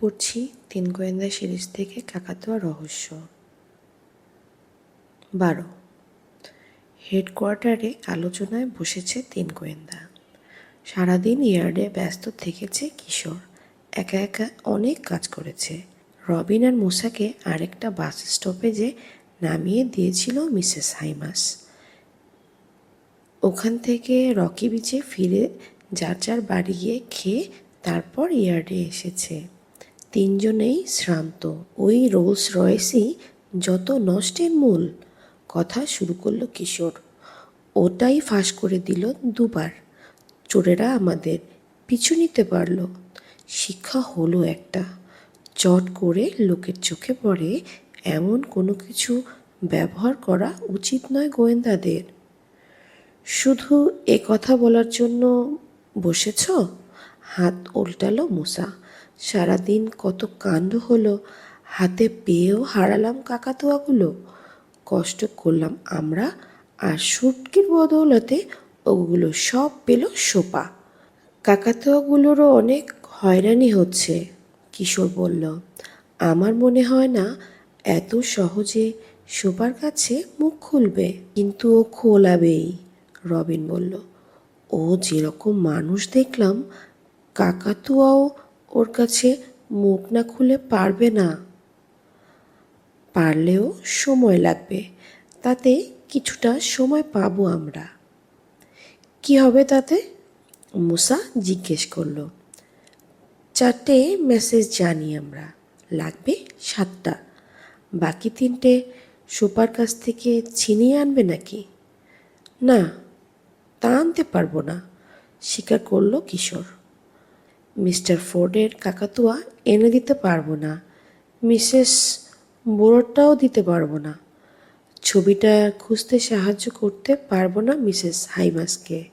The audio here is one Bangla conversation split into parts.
পড়ছি তিন গোয়েন্দা সিরিজ থেকে কাকাতুয়া রহস্য। বারো। হেডকোয়ার্টারে আলোচনায় বসেছে তিন গোয়েন্দা। সারাদিন ইয়ার্ডে ব্যস্ত থেকেছে কিশোর। একা একা অনেক কাজ করেছে। রবিন আর মুসাকে আরেকটা বাস স্টপেজে নামিয়ে দিয়েছিল মিসেস হাইমাস। ওখান থেকে রকি বিচে ফিরে যার যার বাড়ি গিয়ে খেয়ে তারপর ইয়ার্ডে এসেছে। তিনজনেই শ্রান্ত। ওই রোলস রয়েসই যত নষ্টের মূল, কথা শুরু করল কিশোর। ওটাই ফাঁস করে দিল দুবার। চোরেরা আমাদের পিছু নিতে পারল। শিক্ষা হলো একটা। চট করে লোকের চোখে পড়ে এমন কোনো কিছু ব্যবহার করা উচিত নয় গোয়েন্দাদের। শুধু এ কথা বলার জন্য বসেছ? হাত উল্টালো মুসা। সারাদিন কত কাণ্ড হলো, হাতে পেয়েও হারালাম কাকাতুয়াগুলো। কষ্ট করলাম আমরা আর সুটকির বদৌলতে ওগুলো সব পেল সোপা। কাকাতুয়াগুলোরও অনেক হয়রানি হচ্ছে, কিশোর বলল। আমার মনে হয় না, এত সহজে সোপার কাছে মুখ খুলবে। কিন্তু ও খোলাবেই, রবিন বলল। ও যেরকম মানুষ দেখলাম, কাকাতুয়াও ওর কাছে মুখ না খুলে পারবে না। পারলেও সময় লাগবে, তাতে কিছুটা সময় পাবো আমরা। কি হবে তাতে? মুসা জিজ্ঞেস করল। চারটে মেসেজ জানি আমরা, লাগবে সাতটা। বাকি তিনটে সুপার কাছ থেকে ছিনিয়ে আনবে নাকি? না, তা আনতে পারব না, স্বীকার করল কিশোর। মিস্টার ফোর্ডের কাকাতুয়া এনে দিতে পারব না। মিসেস বোরোটাও দিতে পারব না। ছবিটা খুঁজতে সাহায্য করতে পারব না মিসেস হাইমাসকে।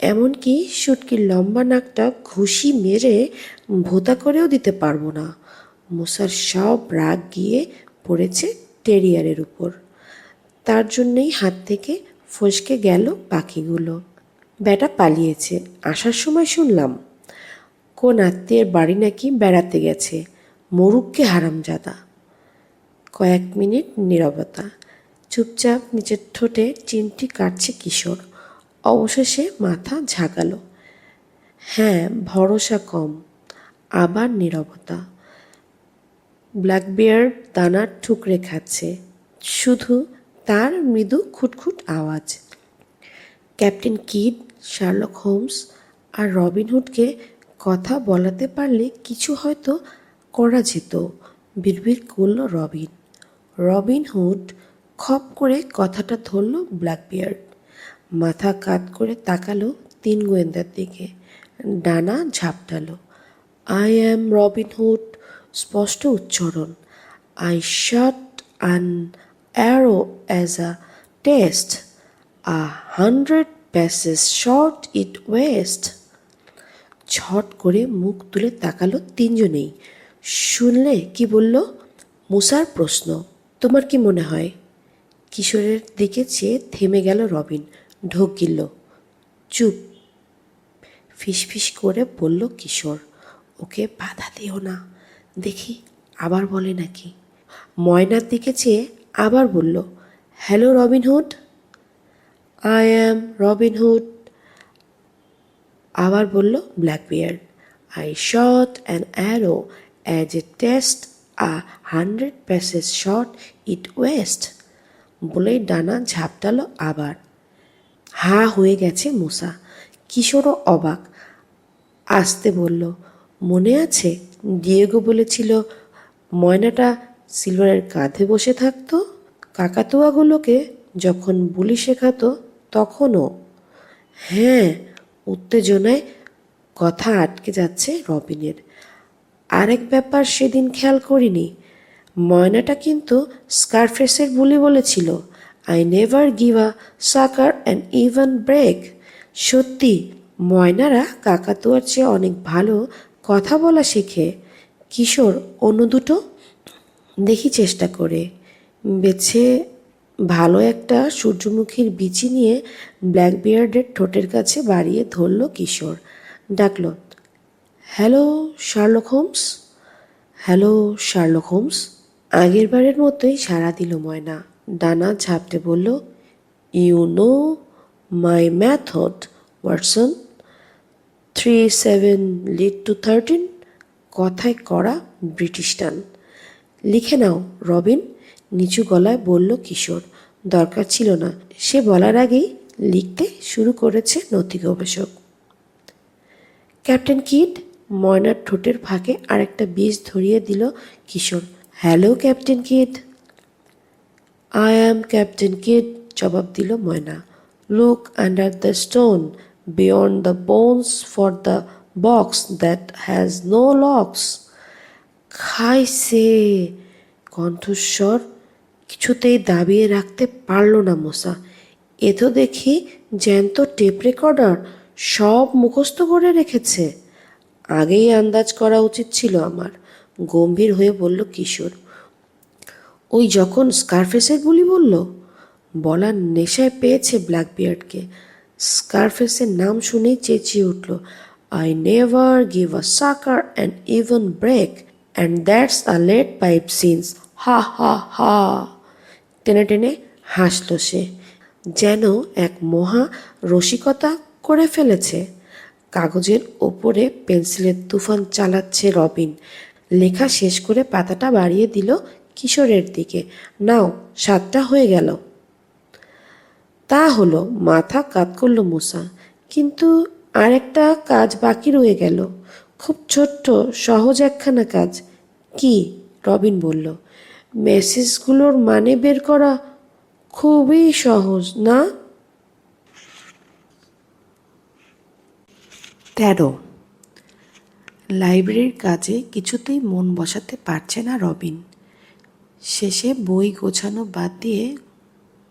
এমনকি সুটকির লম্বা নাকটা ঘুষি মেরে ভোতা করেও দিতে পারব না। মুসার সব রাগ গিয়ে পড়েছে টেরিয়ারের উপর। তার জন্যই হাত থেকে ফসকে গেল পাখিগুলো। বেটা পালিয়েছে, আসার সময় শুনলাম। কোন আত্মীয়ের বাড়ি নাকি বেড়াতে গেছে, মরুককে হারামজাদা। কয়েক মিনিট নীরবতা। চুপচাপ নিচের ঠোঁটে চিমটি কাটছে কিশোর। অবশেষে মাথা ঝাঁকালো। হ্যাঁ ভরসা কম। আবার নীরবতা। ব্ল্যাকবিয়ার্ড দানার ঠুকরে খাচ্ছে। শুধু তার মৃদু খুটখুট আওয়াজ। ক্যাপ্টেন কিড, শার্লক হোমস আর রবিনহুডকে কথা বলাতে পারলে কিছু হয়তো করা যেত। বিড়বিড় করল রবিন। রবিন হুড খপ করে কথাটা ধরল ব্ল্যাকবিয়ার্ড মাথা কাত করে তাকালো তিন গোয়েন্দার দিকে। ডানা ঝাপটালো। আই অ্যাম রবিন হুড স্পষ্ট উচ্চারণ। I shot an arrow as a test a hundred paces short it west ছট করে মুখ তুলে তাকালো তিনজনেই। শুনলে কি বলল, মুসার প্রশ্ন, তোমার কি মনে হয়? কিশোরের দিকে চেয়ে থেমে গেল রবিন, ঢোক গিলল। চুপ। ফিসফিস করে বলল কিশোর, ওকে বাধা দিও না, দেখি আবার বলে নাকি? ময়নার দিকে চেয়ে আবার বলল, hello Robin Hood? I am Robin Hood. আবার বলল Blackbeard I shot an arrow as a test a hundred paces shot it west বলেই ডানা ঝাপটালো আবার। হা হয়ে গেছে মুসা। কিশোরও অবাক। আসতে বলল, মনে আছে? ডিয়েগো বলেছিল, ময়নাটা সিলভারের কাঁধে বসে থাকতো। কাকাতুয়াগুলোকে যখন বুলি শেখাতো তখনও। হ্যাঁ উত্তেজনায় কথা আটকে যাচ্ছে রবিনের। আরেক ব্যাপার সেদিন খেয়াল করিনি। ময়নাটা কিন্তু স্কারফেসের বুলি বলেছিল I never give a sucker and even break সত্যি, ময়নারা কাকাতুয়ার চেয়ে অনেক ভালো কথা বলা শেখে। কিশোর অন্য দুটো? দেখি চেষ্টা করে। বেছে ভালো একটা সূর্যমুখীর বিচি নিয়ে ব্ল্যাকবিয়ার্ডের ঠোঁটের কাছে বাড়িয়ে ধরল কিশোর। ডাকল, hello, Sherlock Holmes? Hello, Sherlock Holmes? আগের বারের মতোই সাড়া দিল ময়না। ডানা ঝাপটে বলল you know my method Watson three seven lead to thirteen কথায় করা ব্রিটিশ টান। লিখে নাও, রবিন। নিচু গলায় বলল কিশোর, দরকার ছিল না। সে বলার আগেই লিখতে শুরু করেছে নথি গবেষক ক্যাপ্টেন কিড ময়নার ঠোঁটের ফাঁকে আরেকটা বিষ ধরিয়ে দিল কিশোর। Hello, captain Kidd I am captain Kidd জবাব দিল ময়না। Look under the stone, beyond the bones for the box that has no locks. খাইছে। কণ্ঠস্বর কিছুতেই দাবিয়ে রাখতে পারল না মশা এ তো দেখি জ্যান্ত টেপ রেকর্ডার সব মুখস্থ করে রেখেছে। আগেই আন্দাজ করা উচিত ছিল আমার। গম্ভীর হয়ে বলল, কিশোর, ওই যখন স্কারফেসের বুলি বলল, বলার নেশায় পেয়েছে ব্ল্যাকবিয়ার্ডকে। স্কারফেসের নাম শুনেই চেঁচিয়ে উঠল I never give a sucker and even break and that's a let pipe since হা হা হা। টেনে টেনে হাসল সে। যেন এক মহা রসিকতা করে ফেলেছে। কাগজের ওপরে পেন্সিলের তুফান চালাচ্ছে রবিন। লেখা শেষ করে পাতাটা বাড়িয়ে দিল কিশোরের দিকে। নাও, সাতটা হয়ে গেল। তা হলো, মাথা কাত করল মুসা। কিন্তু আরেকটা কাজ বাকি রয়ে গেল। খুব ছোট্ট, সহজ একখানা কাজ। কি? রবিন বলল। মেসেজগুলোর মানে বের করা খুবই সহজ, না? তেরো। লাইব্রেরির কাজে কিছুতেই মন বসাতে পারছে না রবিন। শেষে বই গোছানো বাদ দিয়ে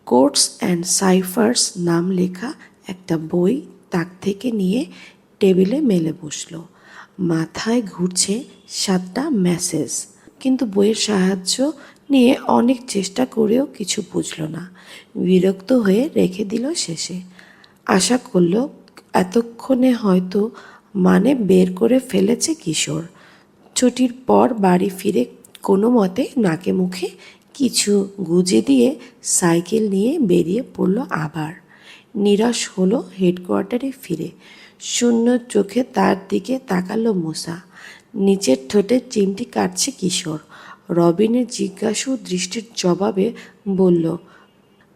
কোর্টস অ্যান্ড সাইফার্স নাম লেখা একটা বই তাক থেকে নিয়ে টেবিলে মেলে বসল। মাথায় ঘুরছে সাতটা মেসেজ। কিন্তু বইয়ের সাহায্য নিয়ে অনেক চেষ্টা করেও কিছু বুঝলো না। বিরক্ত হয়ে রেখে দিল শেষে। আশা করল এতক্ষণে হয়তো মানে বের করে ফেলেছে কিশোর। ছুটির পর বাড়ি ফিরে কোনো মতে নাকে মুখে কিছু গুজে দিয়ে সাইকেল নিয়ে বেরিয়ে পড়ল আবার। নিরাশ হলো হেডকোয়ার্টারে ফিরে। শূন্য চোখে তার দিকে তাকালো মুসা। নিচের ঠোঁটে চিমটি কাটছে কিশোর। রবিনের জিজ্ঞাসু দৃষ্টির জবাবে বলল,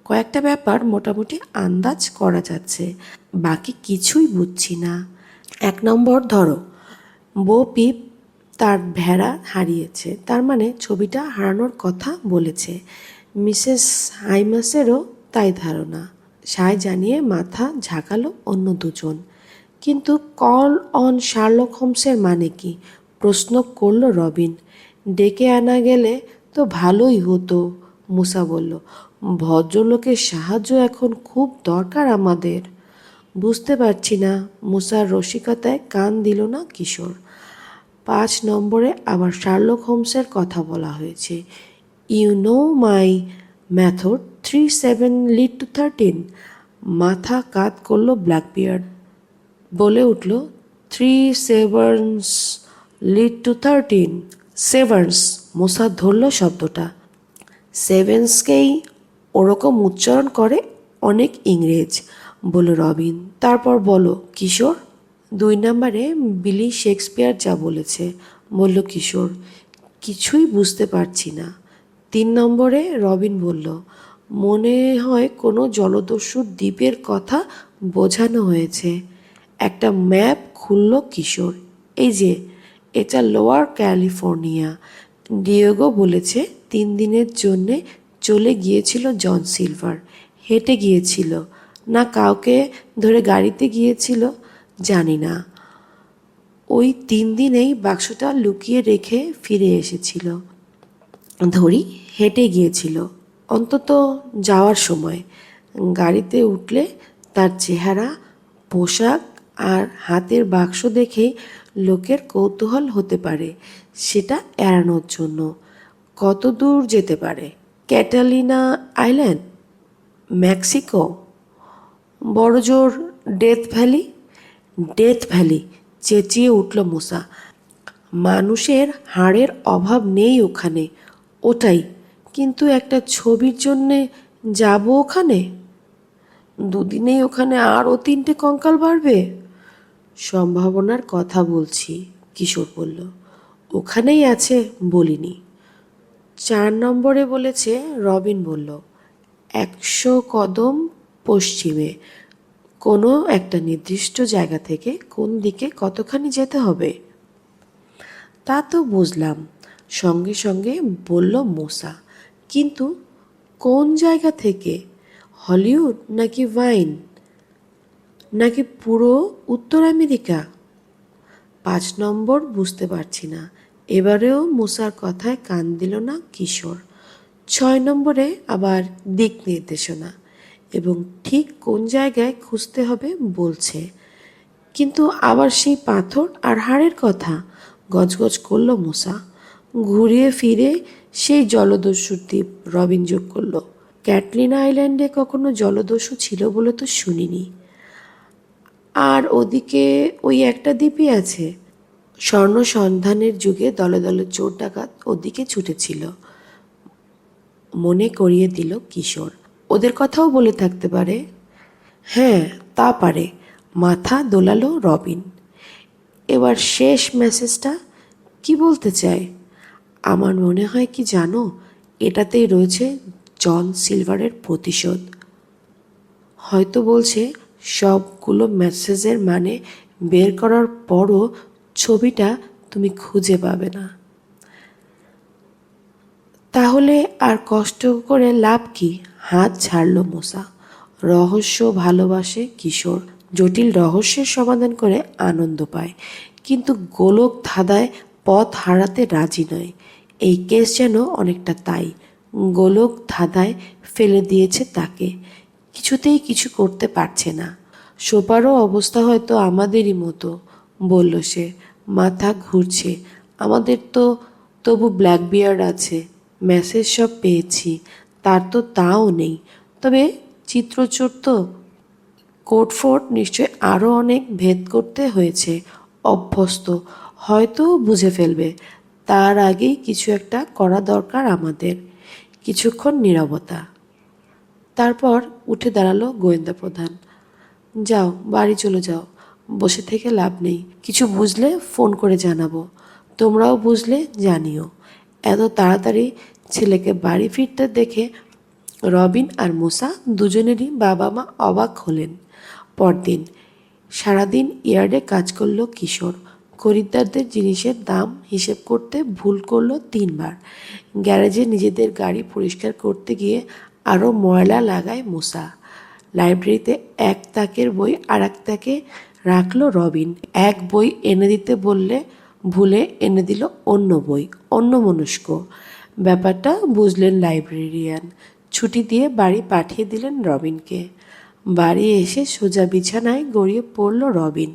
কয়েকটা ব্যাপার মোটামুটি আন্দাজ করা যাচ্ছে, বাকি কিছুই বুঝছি না। এক নম্বর ধরো বো পিপ তার ভেড়া হারিয়েছে, তার মানে ছবিটা হারানোর কথা বলেছে। মিসেস হাইমাসেরও তাই ধারণা। সায় জানিয়ে মাথা ঝাঁকালো অন্য দুজন। কিন্তু কল অন শার্লক হোমসের মানে কি? প্রশ্ন করল রবিন। ডেকে আনা গেলে তো ভালোই হতো, মুসা বলল। ভদ্রলোকের সাহায্য এখন খুব দরকার আমাদের। বুঝতে পারছি না। মুসার রসিকতায় কান দিল না কিশোর। পাঁচ নম্বরে আবার শার্লক হোমসের কথা বলা হয়েছে। You know my method three seven lead to thirteen মাথা কাত করল ব্ল্যাকবিয়ার্ড। বলে উঠল three sevens lead to thirteen sevens Musa ধরল শব্দটা। সেভেন্সকেই ওরকম উচ্চারণ করে অনেক ইংরেজ, বলল, রবিন, তারপর বলো, কিশোর? দুই নম্বরে বিলি শেক্সপিয়ার যা বলেছে, বলল, কিশোর, কিছুই বুঝতে পারছি না। তিন নম্বরে রবিন বলল, মনে হয় কোনো জলদস্যুর দ্বীপের কথা বোঝানো হয়েছে। একটা ম্যাপ খুলল কিশোর। এই যে এটা লোয়ার ক্যালিফোর্নিয়া ডিয়েগো বলেছে, তিন দিনের জন্যে চলে গিয়েছিল জন সিলভার হেঁটে গিয়েছিল। না কাউকে ধরে গাড়িতে গিয়েছিল? জানি না। ওই তিন দিনেই বাক্সটা লুকিয়ে রেখে ফিরে এসেছিল। ধরি হেঁটে গিয়েছিল। অন্তত যাওয়ার সময়। গাড়িতে উঠলে তার চেহারা, পোশাক আর হাতের বাক্স দেখেই লোকের কৌতূহল হতে পারে, সেটা এড়ানোর জন্য। কত দূর যেতে পারে? Catalina island? মেক্সিকো? বড়জোর ডেথ ভ্যালি? ডেথ ভ্যালি চেঁচিয়ে উঠল মুসা। মানুষের হাড়ের অভাব নেই ওখানে, ওটাই। কিন্তু একটা ছবির জন্যে যাব ওখানে? দুদিনেই ওখানে আরও তিনটে কঙ্কাল বাড়বে? সম্ভাবনার কথা বলছি, কিশোর বলল। ওখানেই আছে, বলিনি। চার নম্বরে বলেছে, রবিন বলল, একশো কদম পশ্চিমে, কোনো একটা নির্দিষ্ট জায়গা থেকে কোন দিকে কতখানি যেতে হবে? তা তো বুঝলাম, সঙ্গে সঙ্গে বলল মোসা। কিন্তু কোন জায়গা থেকে, হলিউড নাকি ভাইন নাকি পুরো উত্তর আমেরিকা? পাঁচ নম্বর বুঝতে পারছি না। এবারেও মুসার কথায় কান দিল না কিশোর। ছয় নম্বরে আবার দিক নির্দেশনা এবং ঠিক কোন জায়গায় খুঁজতে হবে বলছে। কিন্তু আবার সেই পাথর আর হাড়ের কথা গজগজ করল মুসা। ঘুরিয়ে ফিরে সেই জলদস্যুর দ্বীপ রবিন যোগ করল। ক্যাটলিন আইল্যান্ডে কখনো জলদস্যু ছিল বলে তো শুনিনি। আর ওদিকে ওই একটা দ্বীপই আছে। স্বর্ণ সন্ধানের যুগে দলে দলে চোর ডাকাত ওদিকে ছুটেছিল। মনে করিয়ে দিল কিশোর। ওদের কথাও বলে থাকতে পারে। হ্যাঁ তা পারে। মাথা দোলালো রবিন। এবার শেষ মেসেজটা কি বলতে চায়? আমার মনে হয় কি জানো, এটাতেই রয়েছে জন সিলভারের প্রতিশোধ। হয়তো বলছে সবগুলো মেসেজের মানে বের করার পরও ছবিটা তুমি খুঁজে পাবে না। তাহলে আর কষ্ট করে লাভ কি? হাত ছাড়ল মোসা। রহস্য ভালোবাসে কিশোর। জটিল রহস্যের সমাধান করে আনন্দ পায়। কিন্তু গোলক ধাঁধায় পথ হারাতে রাজি নয়। এই কেস যেন অনেকটা তাই। গোলক ধাঁধায় ফেলে দিয়েছে তাকে। কিছুতেই কিছু করতে পারছে না। সোপারও অবস্থা হয়তো আমাদেরই মতো, বলল সে। মাথা ঘুরছে। আমাদের তো তবু ব্ল্যাক বিয়ার্ড আছে। মেসেজ সব পেয়েছি। তার তো তাও নেই। তবে চিত্রচোর তো। কোট ফোর্ট নিশ্চয় আরও অনেক ভেদ করতে হয়েছে। অভ্যস্ত। হয়তো বুঝে ফেলবে। তার আগেই কিছু একটা করা দরকার আমাদের। কিছুক্ষণ নীরবতা। তারপর উঠে দাঁড়াল গোয়েন্দা প্রধান। যাও, বাড়ি চলে যাও। বসে থেকে লাভ নেই। কিছু বুঝলে ফোন করে জানাব। তোমরাও বুঝলে জানিও। এত তাড়াতাড়ি ছেলেকে বাড়ি ফিরতে দেখে রবিন আর মুসা দুজনেরই বাবা মা অবাক হলেন। পরদিন সারাদিন ইয়ার্ডে কাজ করল কিশোর। খরিদ্দারদের জিনিসের দাম হিসেব করতে ভুল করল তিনবার। গ্যারেজে নিজেদের গাড়ি পরিষ্কার করতে গিয়ে আরও ময়লা লাগায় মুসা। লাইব্রেরিতে এক তাকের বই আর এক তাকে রাখল রবিন। এক বই এনে দিতে বললে ভুলে এনে দিল অন্য বই, অন্য মনস্ক। ব্যাপারটা বুঝলেন লাইব্রেরিয়ান। ছুটি দিয়ে বাড়ি পাঠিয়ে দিলেন রবিনকে। বাড়ি এসে সোজা বিছানায় গড়িয়ে পড়ল রবিন।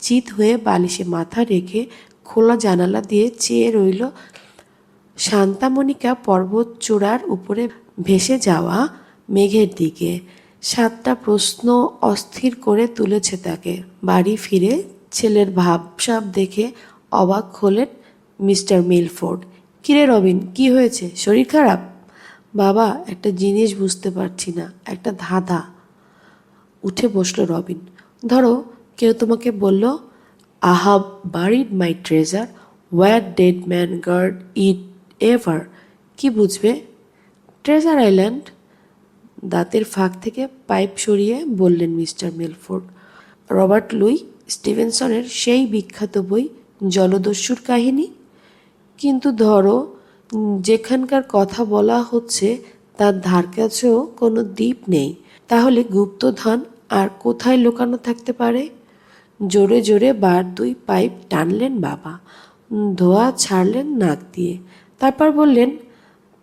চিত হয়ে বালিশে মাথা রেখে খোলা জানালা দিয়ে চেয়ে রইল শান্তামণিকা পর্বত চূড়ার উপরে ভেসে যাওয়া মেঘের দিকে সাতটা প্রশ্ন অস্থির করে তুলেছে তাকে। বাড়ি ফিরে ছেলের ভাবসাব দেখে অবাক হলেন মিস্টার মিলফোর্ড। কিরে রবিন, কি হয়েছে? শরীর খারাপ? বাবা, একটা জিনিস বুঝতে পারছি না, একটা ধাঁধা। উঠে বসল রবিন। ধরো, কেউ তোমাকে বলল have buried my treasure, where dead man guard it ever. কি বুঝবে? ট্রেজার আইল্যান্ড দাঁতের ফাঁক থেকে পাইপ সরিয়ে বললেন মিস্টার মেলফোর্ড। রবার্ট লুই স্টিভেনসনের সেই বিখ্যাত বই জলদস্যুর কাহিনী? কিন্তু ধরো, যেখানকার কথা বলা হচ্ছে, তার ধার কাছেও কোনো দ্বীপ নেই। তাহলে গুপ্তধন আর কোথায় লুকানো থাকতে পারে? জোরে জোরে বার দুই পাইপ টানলেন বাবা। ধোয়া ছাড়লেন নাক দিয়ে। তারপর বললেন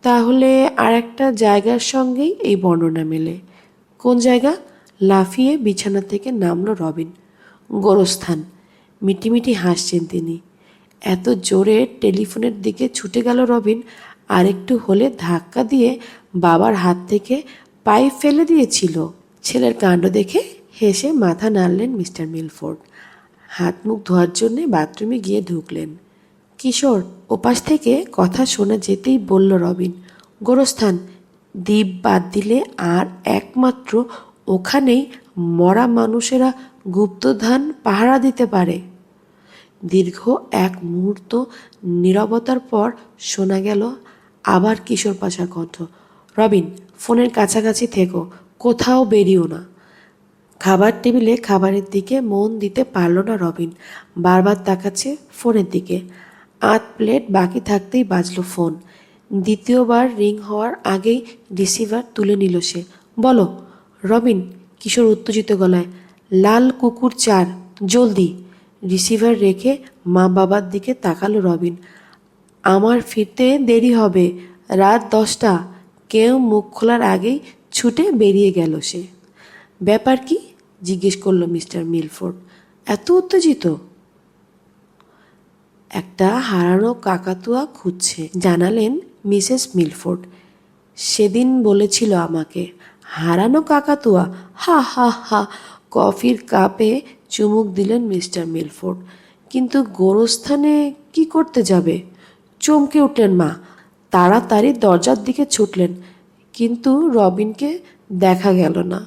তাহলে আর একটা জায়গার সঙ্গেই এই বর্ণনা মেলে। কোন জায়গা? লাফিয়ে বিছানা থেকে নামলো রবিন। গোরস্থান। মিটিমিটি হাসছেন তিনি। এত জোরে টেলিফোনের দিকে ছুটে গেল রবিন, আরেকটু হলে ধাক্কা দিয়ে বাবার হাত থেকে পাইপ ফেলে দিয়েছিল। ছেলের কাণ্ড দেখে হেসে মাথা নাড়লেন মিস্টার মিলফোর্ড। হাত মুখ ধোয়ার জন্যে বাথরুমে গিয়ে ঢুকলেন। কিশোর ওপাশ থেকে কথা শোনা যেতেই বলল রবিন, গোরস্থান, দ্বীপ বাদ দিলে আর একমাত্র ওখানেই মরা মানুষেরা গুপ্তধান পাহারা দিতে পারে। দীর্ঘ এক মুহূর্ত নীরবতার পর শোনা গেল আবার কিশোর পাশার কণ্ঠ, রবিন, ফোনের কাছাকাছি থেকো, কোথাও বেরিও না। খাবার টেবিলে খাবারের দিকে মন দিতে পারল না রবিন, বারবার তাকাচ্ছে ফোনের দিকে। আধ প্লেট বাকি থাকতেই বাজলো ফোন। দ্বিতীয়বার রিং হওয়ার আগেই রিসিভার তুলে নিল সে। বলো, রবিন, কিশোর উত্তেজিত গলায়, লাল কুকুর চার, জলদি। রিসিভার রেখে মা বাবার দিকে তাকালো রবিন। আমার ফিরতে দেরি হবে, রাত দশটা। কেউ মুখ খোলার আগেই ছুটে বেরিয়ে গেল সে। ব্যাপার কি? জিজ্ঞেস করল মিস্টার মিলফোর্ড। এত উত্তেজিত? একটা হারানো কাকাতুয়া খুঁজছে। জানালেন মিসেস মিলফোর্ড। সেদিন বলেছিল আমাকে, হারানো কাকাতুয়া, হা হা হা, কফির কাপে চুমুক দিলেন মিস্টার মিলফোর্ড। কিন্তু গোরস্থানে কি করতে যাবে? চমকে উঠলেন মা। তাড়াতাড়ি দরজার দিকে ছুটলেন। কিন্তু রবিনকে দেখা গেল না।